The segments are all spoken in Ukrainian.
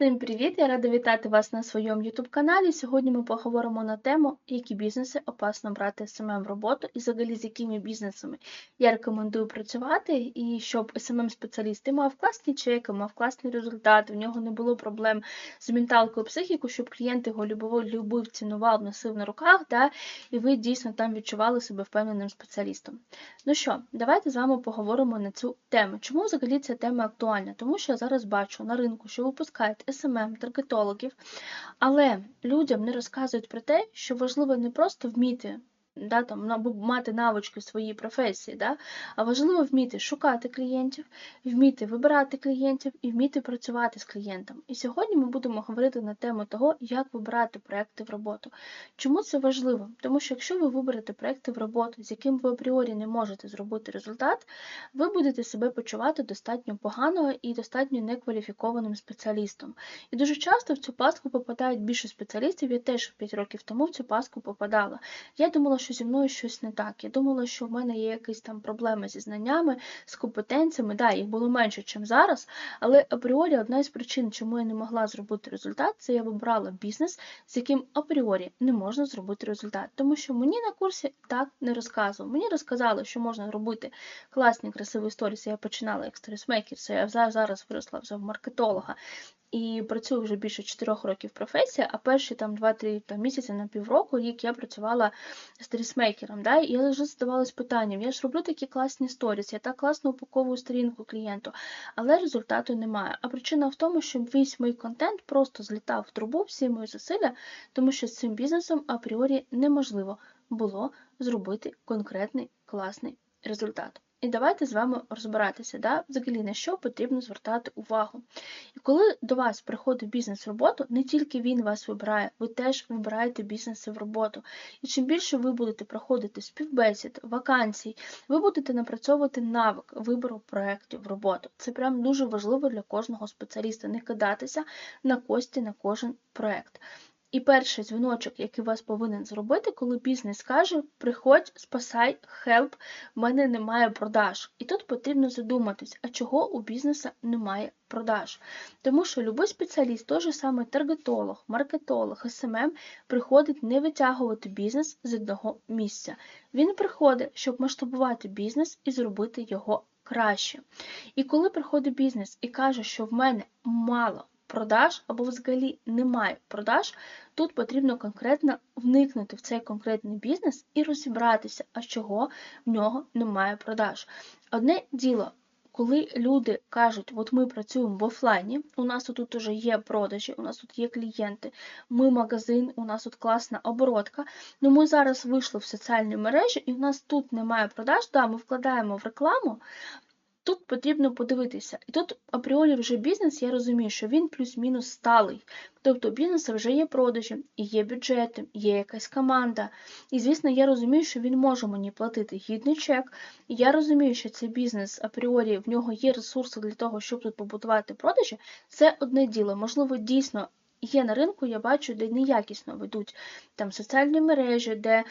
Всім привіт! Я рада вітати вас на своєму YouTube каналі. Сьогодні ми поговоримо на тему, які бізнеси опасно брати SMM в роботу і взагалі з якими бізнесами я рекомендую працювати, і щоб smm спеціаліст мав класні чеки, мав класні результати, в нього не було проблем з менталкою, психікою, щоб клієнт його любив, любив цінував, носив на руках, да, і ви дійсно там відчували себе впевненим спеціалістом. Ну що, давайте з вами поговоримо на цю тему. Чому взагалі ця тема актуальна? Тому що я зараз бачу на ринку, що випускають СММ, таргетологів, але людям не розказують про те, що важливо не просто вміти да, там, мати навички в своїй професії, да, а важливо вміти шукати клієнтів, вміти вибирати клієнтів і вміти працювати з клієнтом. І сьогодні ми будемо говорити на тему того, як вибирати проекти в роботу. Чому це важливо? Тому що якщо ви виберете проекти в роботу, з яким ви апріорі не можете зробити результат, ви будете себе почувати достатньо поганого і достатньо некваліфікованим спеціалістом. І дуже часто в цю пастку попадають більше спеціалістів. Я теж 5 років тому в цю пастку попадала. Я думала, що зі мною щось не так. Я думала, що в мене є якісь там проблеми зі знаннями, з компетенціями. Да, їх було менше, ніж зараз, але апріорі одна із причин, чому я не могла зробити результат, це я вибрала бізнес, з яким апріорі не можна зробити результат. Тому що мені на курсі так не розказували. Мені розказали, що можна робити класні, красиві сторіси. Я починала як сторісмейкер, я зараз виросла вже в маркетолога і працюю вже більше 4 років професія, а перші там 2-3 місяці на півроку, рік я працювала сторісмейкером. Да? І я вже задавалась питанням, я ж роблю такі класні сторіс, я так класно упаковую сторінку клієнту, але результату немає. А причина в тому, що весь мій контент просто злітав в трубу, всі мої зусилля, тому що з цим бізнесом апріорі неможливо було зробити конкретний класний результат. І давайте з вами розбиратися, да, взагалі на що потрібно звертати увагу. І коли до вас приходить бізнес в роботу, не тільки він вас вибирає, ви теж вибираєте бізнеси в роботу. І чим більше ви будете проходити співбесід, вакансій, ви будете напрацьовувати навик вибору проєктів в роботу. Це прям дуже важливо для кожного спеціаліста не кидатися на кості на кожен проєкт. І перший дзвіночок, який вас повинен зробити, коли бізнес каже, приходь, спасай, хелп, в мене немає продаж. І тут потрібно задуматись, а чого у бізнеса немає продаж. Тому що будь-який спеціаліст, той же самий таргетолог, маркетолог, СММ, приходить не витягувати бізнес з одного місця. Він приходить, щоб масштабувати бізнес і зробити його краще. І коли приходить бізнес і каже, що в мене мало продаж або взагалі немає продаж, тут потрібно конкретно вникнути в цей конкретний бізнес і розібратися, а чого в нього немає продаж. Одне діло. Коли люди кажуть, от ми працюємо в офлайні, у нас тут вже є продажі, у нас тут є клієнти, ми магазин, у нас тут класна оборотка. Ну ми зараз вийшли в соціальні мережі, і у нас тут немає продаж. Да, ми вкладаємо в рекламу, Тут потрібно подивитися. І тут апріорі вже бізнес, я розумію, що він плюс-мінус сталий. Тобто у бізнесу вже є продажі, і є бюджети, є якась команда. І, звісно, я розумію, що він може мені платити гідний чек. І я розумію, що цей бізнес апріорі в нього є ресурси для того, щоб тут побудувати продажі. Це одне діло. Можливо, дійсно. Є на ринку, я бачу, де неякісно ведуть там соціальні мережі, де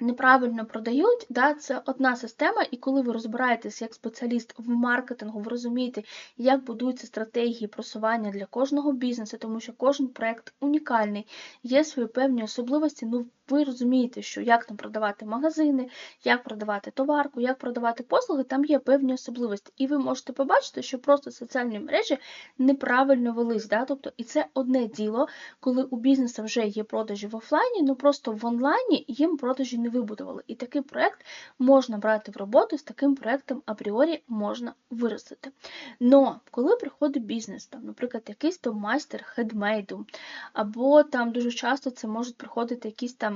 неправильно продають, да, це одна система, і коли ви розбираєтесь як спеціаліст в маркетингу, ви розумієте, як будуються стратегії просування для кожного бізнесу, тому що кожен проект унікальний, є свої певні особливості. ну ви розумієте, що як там продавати магазини, як продавати товарку, як продавати послуги, там є певні особливості. І ви можете побачити, що просто соціальні мережі неправильно велись. Да? Тобто, І це одне діло, коли у бізнесу вже є продажі в офлайні, ну просто в онлайні їм продажі не вибудували. І такий проект можна брати в роботу, з таким проектом апріорі можна виростити. Но коли приходить бізнес, там, наприклад, якийсь то майстер хедмейду, або там дуже часто це можуть приходити якісь там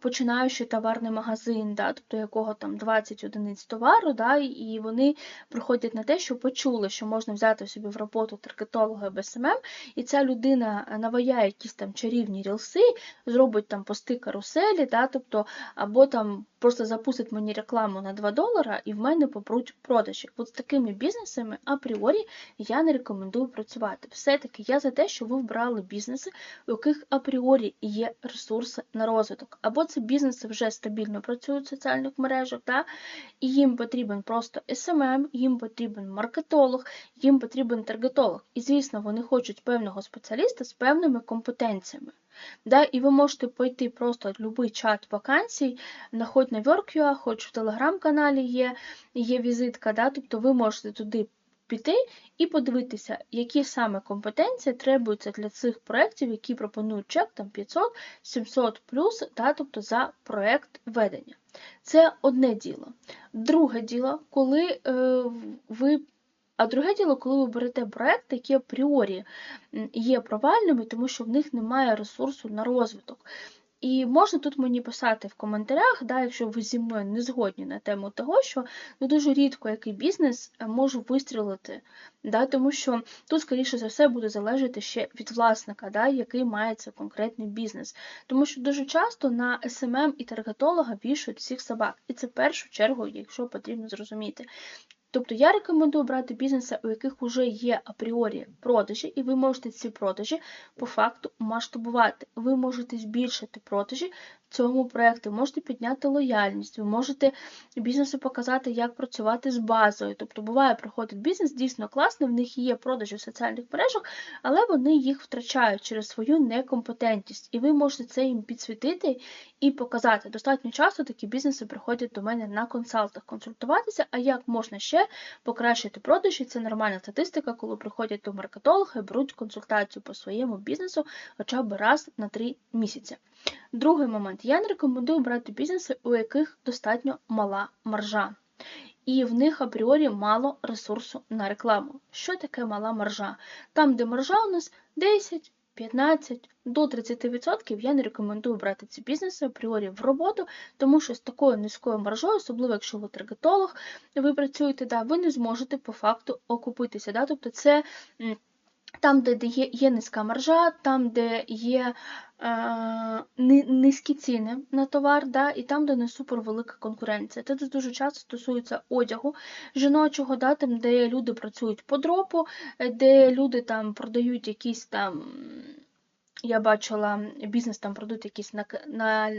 починаючи товарний магазин, да, тобто якого там 20 одиниць товару, да, і вони приходять на те, що почули, що можна взяти собі в роботу таргетолога без СММ, і ця людина наваяє якісь там чарівні рілси, зробить там пости каруселі, да, тобто, або там просто запустить мені рекламу на 2 долара, і в мене попруть продажі. От з такими бізнесами апріорі я не рекомендую працювати. Все-таки я за те, що ви вбрали бізнеси, у яких апріорі є ресурси на розвиток. Або це бізнеси вже стабільно працюють в соціальних мережах, да? і їм потрібен просто SMM, їм потрібен маркетолог, їм потрібен таргетолог. І, звісно, вони хочуть певного спеціаліста з певними компетенціями. Да? І ви можете пойти просто в будь-який чат вакансій, хоч на WorkUA, хоч в телеграм-каналі є є візитка, да? тобто ви можете туди піти і подивитися, які саме компетенції требуються для цих проєктів, які пропонують чек там 500-700 плюс, да, тобто за проєкт ведення. Це одне діло. Друге діло, коли е, ви. А друге діло, коли ви берете проекти, які апріорі є провальними, тому що в них немає ресурсу на розвиток. І можна тут мені писати в коментарях, да, якщо ви зі мною не згодні на тему того, що ну, дуже рідко який бізнес е, може вистрілити, да, тому що тут, скоріше за все, буде залежати ще від власника, да, який має це конкретний бізнес. Тому що дуже часто на СММ і таргетолога вішають всіх собак. І це в першу чергу, якщо потрібно зрозуміти. Тобто я рекомендую брати бізнеси, у яких вже є апріорі продажі, і ви можете ці продажі по факту масштабувати. Ви можете збільшити продажі цьому проєкту, можете підняти лояльність, ви можете бізнесу показати, як працювати з базою. Тобто, буває, проходить бізнес, дійсно класно, в них є продажі в соціальних мережах, але вони їх втрачають через свою некомпетентність. І ви можете це їм підсвітити і показати. Достатньо часто такі бізнеси приходять до мене на консалтах консультуватися, а як можна ще покращити продажі. Це нормальна статистика, коли приходять до маркетолога і беруть консультацію по своєму бізнесу хоча б раз на три місяці. Другий момент. Я не рекомендую брати бізнеси, у яких достатньо мала маржа. І в них апріорі мало ресурсу на рекламу. Що таке мала маржа? Там, де маржа у нас 10, 15 до 30% я не рекомендую брати ці бізнеси апріорі в роботу, тому що з такою низькою маржою, особливо якщо ви таргетолог, ви працюєте, да, ви не зможете по факту окупитися. Да? Тобто це там, де є низька маржа, там, де є е, низькі ціни на товар, да, і там, де не супервелика конкуренція. Це дуже часто стосується одягу жіночого, да, там, де люди працюють по дропу, де люди там продають якісь там я бачила, бізнес там продають якісь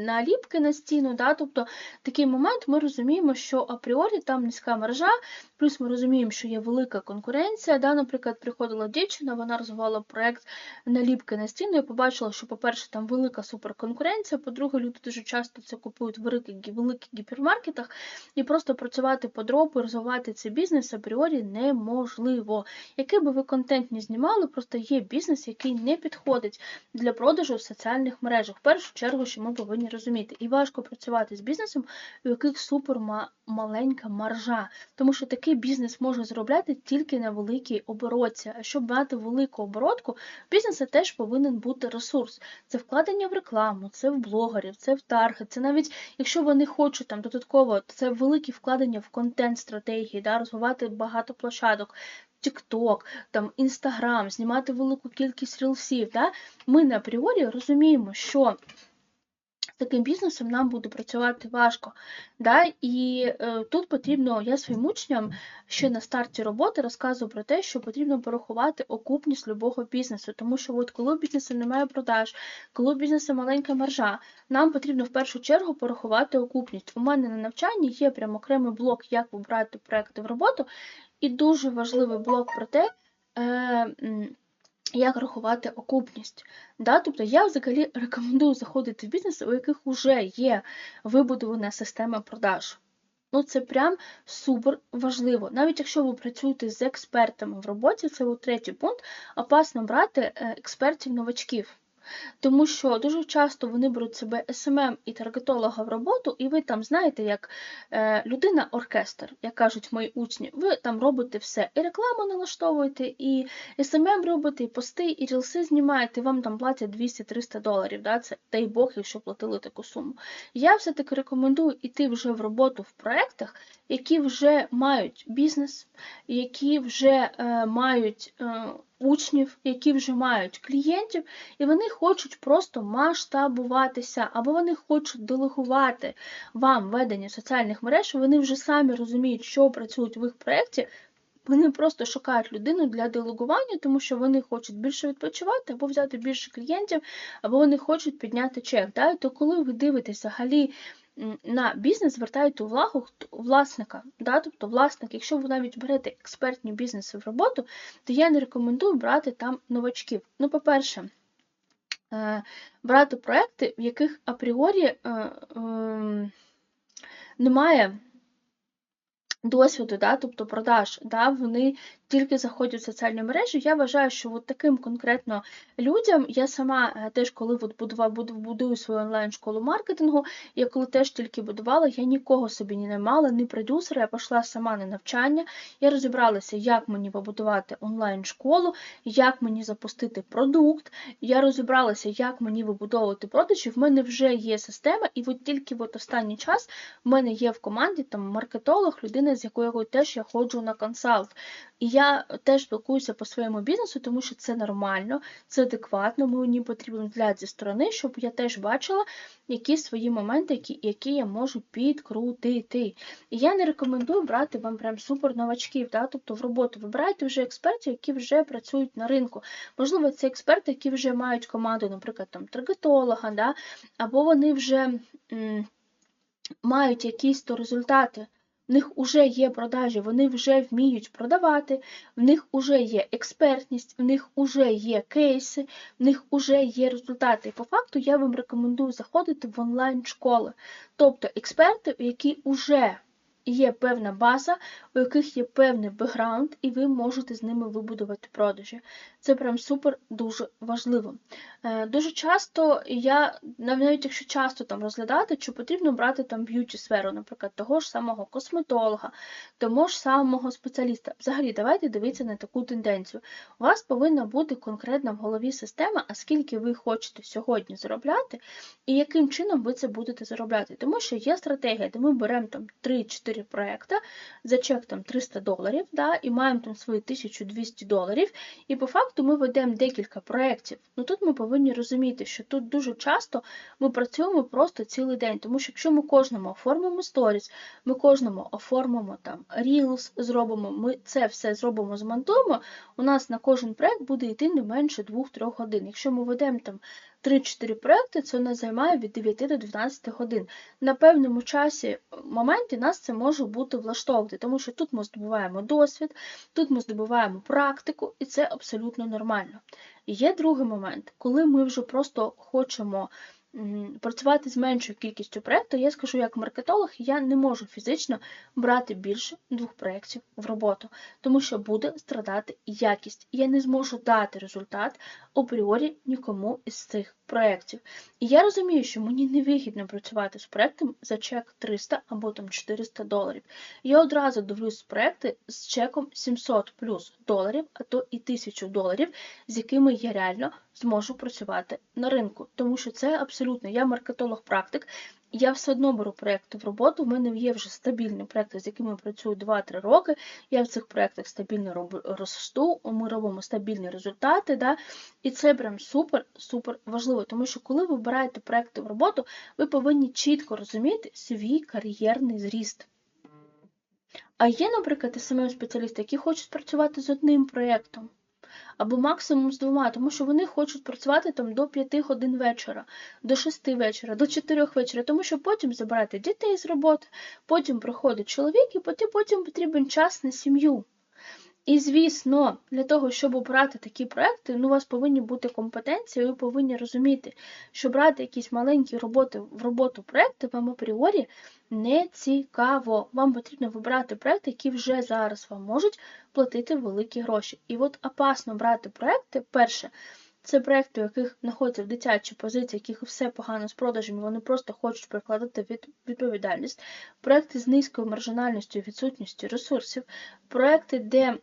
наліпки на стіну. Да? Тобто такий момент ми розуміємо, що апріорі там низька мережа, плюс ми розуміємо, що є велика конкуренція. Да? Наприклад, приходила дівчина, вона розвивала проєкт наліпки на стіну. Я побачила, що, по-перше, там велика суперконкуренція, по-друге, люди дуже часто це купують в великих гіпермаркетах, і просто працювати по дропу, розвивати цей бізнес апріорі неможливо. Який би ви контент не знімали, просто є бізнес, який не підходить для продажу в соціальних мережах. В першу чергу, що ми повинні розуміти, і важко працювати з бізнесом, у яких супер маленька маржа, тому що такий бізнес може заробляти тільки на великій оборотці. А щоб мати велику оборотку, в бізнесу теж повинен бути ресурс. Це вкладення в рекламу, це в блогерів, це в таргет, це навіть якщо вони хочуть там додатково, це великі вкладення в контент-стратегії, да, розвивати багато площадок. TikTok, там Instagram, знімати велику кількість рілсів. Да? Ми на апріорі розуміємо, що з таким бізнесом нам буде працювати важко. Да? І е, тут потрібно, я своїм учням ще на старті роботи розказую про те, що потрібно порахувати окупність любого бізнесу. Тому що от коли у бізнесу немає продаж, коли у бізнесу маленька маржа, нам потрібно в першу чергу порахувати окупність. У мене на навчанні є прям окремий блок, як вибрати проекти в роботу, і дуже важливий блок про те, е, як рахувати окупність. Да? Тобто я взагалі рекомендую заходити в бізнес, у яких вже є вибудована система продаж. Ну, це прям супер важливо. Навіть якщо ви працюєте з експертами в роботі, це у третій пункт, опасно брати е, експертів-новачків. Тому що дуже часто вони беруть себе СММ і таргетолога в роботу, і ви там знаєте, як е, людина-оркестр, як кажуть мої учні, ви там робите все. І рекламу налаштовуєте, і СММ робите, і пости, і рілси знімаєте, вам там платять 200-300 доларів. Да? Це дай Бог, якщо платили таку суму. Я все-таки рекомендую йти вже в роботу в проєктах, які вже мають бізнес, які вже е, мають. Е, учнів, які вже мають клієнтів, і вони хочуть просто масштабуватися, або вони хочуть делегувати вам ведення соціальних мереж, вони вже самі розуміють, що працюють в їх проєкті, Вони просто шукають людину для делегування, тому що вони хочуть більше відпочивати, або взяти більше клієнтів, або вони хочуть підняти чек. Да? То коли ви дивитесь взагалі на бізнес, звертаєте увагу власника. Да? Тобто власник, якщо ви навіть берете експертні бізнеси в роботу, то я не рекомендую брати там новачків. Ну, по-перше, е, брати проекти, в яких апріорі е, ем, немає досвіду, да, тобто продаж, да, вони тільки заходять в соціальні мережі. Я вважаю, що от таким конкретно людям я сама е, теж, коли от будував, будую свою онлайн-школу маркетингу, я коли теж тільки будувала, я нікого собі не наймала, ні продюсера, я пішла сама на навчання. Я розібралася, як мені побудувати онлайн-школу, як мені запустити продукт. Я розібралася, як мені вибудовувати продажі. В мене вже є система, і от тільки от останній час в мене є в команді там маркетолог, людина, з якою теж я ходжу на консалт. І я теж спілкуюся по своєму бізнесу, тому що це нормально, це адекватно, мені потрібен взгляд зі сторони, щоб я теж бачила якісь свої моменти, які які я можу підкрутити. І я не рекомендую брати вам прям супер новачків, да? тобто в роботу вибирайте вже експертів, які вже працюють на ринку. Можливо, це експерти, які вже мають команду, наприклад, там таргетолога, да? або вони вже м мають якісь то результати в них вже є продажі, вони вже вміють продавати, в них вже є експертність, в них вже є кейси, в них вже є результати. І по факту я вам рекомендую заходити в онлайн-школи, тобто експерти, які вже є певна база, у яких є певний бекграунд, і ви можете з ними вибудувати продажі. Це прям супер дуже важливо. Е, дуже часто я, навіть якщо часто там розглядати, чи потрібно брати там б'юті сферу, наприклад, того ж самого косметолога, того ж самого спеціаліста. Взагалі, давайте дивитися на таку тенденцію. У вас повинна бути конкретна в голові система, а скільки ви хочете сьогодні заробляти, і яким чином ви це будете заробляти. Тому що є стратегія, де ми беремо там 3-4 проекти за чек там 300 доларів, да, і маємо там свої 1200 доларів. І по факту ми ведемо декілька проєктів. Ну тут ми повинні розуміти, що тут дуже часто ми працюємо просто цілий день, тому що якщо ми кожному оформимо сторіс, ми кожному оформимо там Reels, зробимо, ми це все зробимо, змонтуємо, у нас на кожен проєкт буде йти не менше 2-3 годин. Якщо ми ведемо там 3-4 проекти, це у нас займає від 9 до 12 годин. На певному часі моменті нас це може бути влаштовувати, тому що тут ми здобуваємо досвід, тут ми здобуваємо практику, і це абсолютно нормально. І є другий момент, коли ми вже просто хочемо працювати з меншою кількістю проєктів, я скажу, як маркетолог, я не можу фізично брати більше двох проєктів в роботу, тому що буде страдати якість. Я не зможу дати результат апріорі нікому із цих проєктів. І я розумію, що мені невигідно працювати з проєктом за чек 300 або там 400 доларів. Я одразу дивлюсь проєкти з чеком 700 плюс доларів, а то і 1000 доларів, з якими я реально зможу працювати на ринку. Тому що це абсолютно я маркетолог-практик. Я все одно беру проєкти в роботу. У мене є вже стабільні проєкти, з якими я працюю 2-3 роки. Я в цих проєктах стабільно росту, ми робимо стабільні результати. Да? І це прям супер-супер важливо, тому що коли ви обираєте проєкти в роботу, ви повинні чітко розуміти свій кар'єрний зріст. А є, наприклад, саме спеціалісти, які хочуть працювати з одним проєктом або максимум з двома, тому що вони хочуть працювати там до 5 годин вечора, до 6 вечора, до 4 вечора, тому що потім забирати дітей з роботи, потім приходить чоловік, і потім потрібен час на сім'ю. І, звісно, для того, щоб обрати такі проекти, ну, у вас повинні бути компетенції, ви повинні розуміти, що брати якісь маленькі роботи в роботу проекти вам апріорі не цікаво. Вам потрібно вибрати проекти, які вже зараз вам можуть платити великі гроші. І от опасно брати проекти, перше, це проекти, у яких знаходяться в дитячій позиції, яких все погано з продажами, вони просто хочуть прикладати від відповідальність. Проекти з низькою маржинальністю і відсутністю ресурсів, проекти, де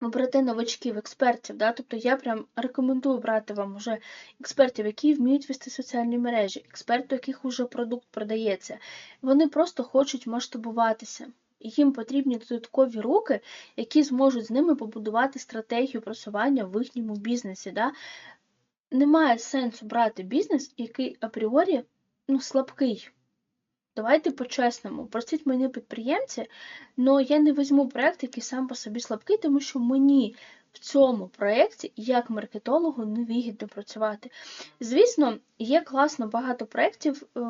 Берете новачків, експертів, да? тобто я прям рекомендую брати вам уже експертів, які вміють вести соціальні мережі, експертів, яких вже продукт продається. Вони просто хочуть масштабуватися. Їм потрібні додаткові руки, які зможуть з ними побудувати стратегію просування в їхньому бізнесі. Да? Немає сенсу брати бізнес, який апріорі ну, слабкий. Давайте по-чесному, простіть мене підприємці, але я не візьму проект, який сам по собі слабкий, тому що мені в цьому проєкті як маркетологу невигідно працювати. Звісно, є класно багато проєктів. е,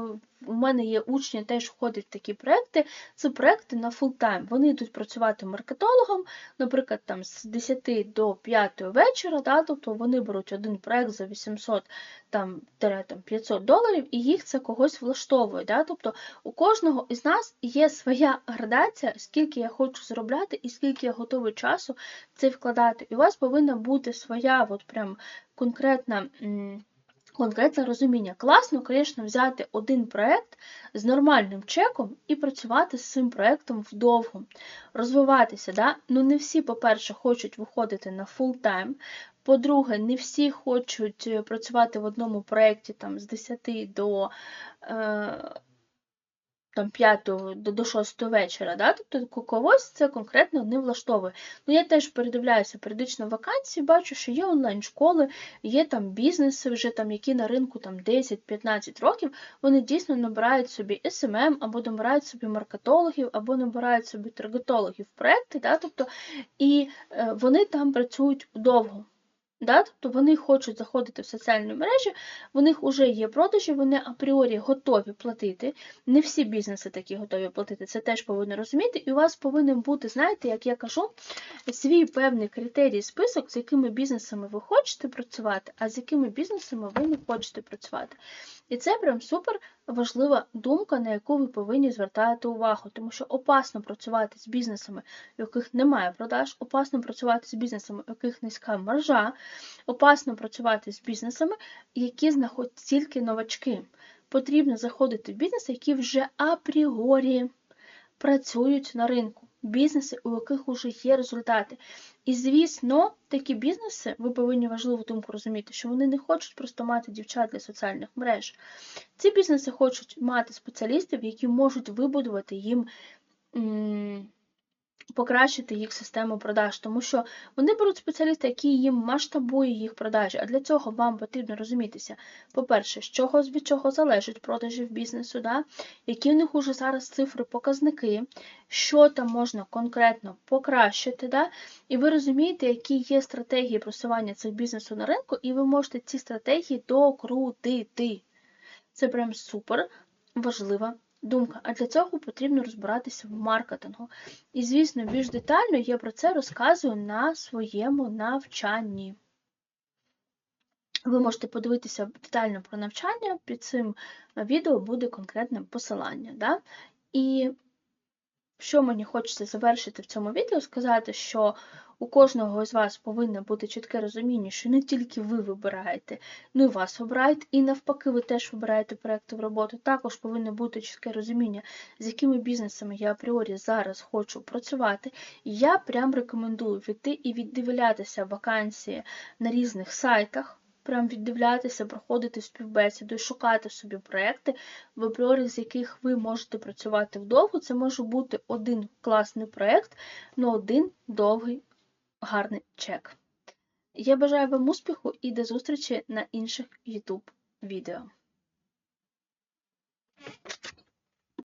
У мене є учні, теж входять в такі проєкти. Це проєкти на фултайм. Вони йдуть працювати маркетологом, наприклад, там з 10 до 5 вечора, да, тобто вони беруть один проєкт за 800 там, тире, там, 500 доларів, і їх це когось влаштовує. Да? Тобто у кожного із нас є своя градація, скільки я хочу заробляти і скільки я готовий часу це вкладати. І у вас повинна бути своя от прям конкретна. Конкретне розуміння. Класно, звісно, взяти один проєкт з нормальним чеком і працювати з цим проєктом вдовго, розвиватися. Да? Ну, не всі, по-перше, хочуть виходити на фултайм. По-друге, не всі хочуть е, працювати в одному проєкті з 10 до е, там, 5 до, до 6 вечора. Да? Тобто когось це конкретно не влаштовує. Ну, я теж передивляюся періодично вакансії, бачу, що є онлайн-школи, є там бізнеси, вже там, які на ринку там 10-15 років, вони дійсно набирають собі SMM, або набирають собі маркетологів, або набирають собі таргетологів проекти, да? тобто, і е, вони там працюють довго. Да? Тобто вони хочуть заходити в соціальні мережі, в них вже є продажі, вони апріорі готові платити. Не всі бізнеси такі готові платити, це теж повинні розуміти. І у вас повинен бути, знаєте, як я кажу, свій певний критерій, список, з якими бізнесами ви хочете працювати, а з якими бізнесами ви не хочете працювати. І це прям супер важлива думка, на яку ви повинні звертати увагу, тому що опасно працювати з бізнесами, у яких немає продаж, опасно працювати з бізнесами, у яких низька маржа, опасно працювати з бізнесами, які знаходять тільки новачки. Потрібно заходити в бізнеси, які вже апріорі працюють на ринку, бізнеси, у яких вже є результати. І, звісно, такі бізнеси, ви повинні важливу думку розуміти, що вони не хочуть просто мати дівчат для соціальних мереж. Ці бізнеси хочуть мати спеціалістів, які можуть вибудувати їм. Покращити їх систему продаж, тому що вони беруть спеціаліста, який їм масштабує їх продажі. А для цього вам потрібно розумітися, по-перше, з чого від чого залежать продажі в бізнесу, да? які в них уже зараз цифри, показники, що там можна конкретно покращити. Да? І ви розумієте, які є стратегії просування цих бізнесу на ринку, і ви можете ці стратегії докрутити. Це прям супер важлива думка. А для цього потрібно розбиратися в маркетингу. І, звісно, більш детально я про це розказую на своєму навчанні. Ви можете подивитися детально про навчання, під цим відео буде конкретне посилання. Да? І що мені хочеться завершити в цьому відео, сказати, що у кожного з вас повинно бути чітке розуміння, що не тільки ви вибираєте, ну і вас обирають, і навпаки, ви теж вибираєте проекти в роботу. Також повинно бути чітке розуміння, з якими бізнесами я апріорі зараз хочу працювати. Я прям рекомендую піти і віддивлятися вакансії на різних сайтах. Прям віддивлятися, проходити співбесіду шукати собі проекти, в апріорі з яких ви можете працювати вдовго. Це може бути один класний проект, але один довгий гарний чек. Я бажаю вам успіху і до зустрічі на інших YouTube відео.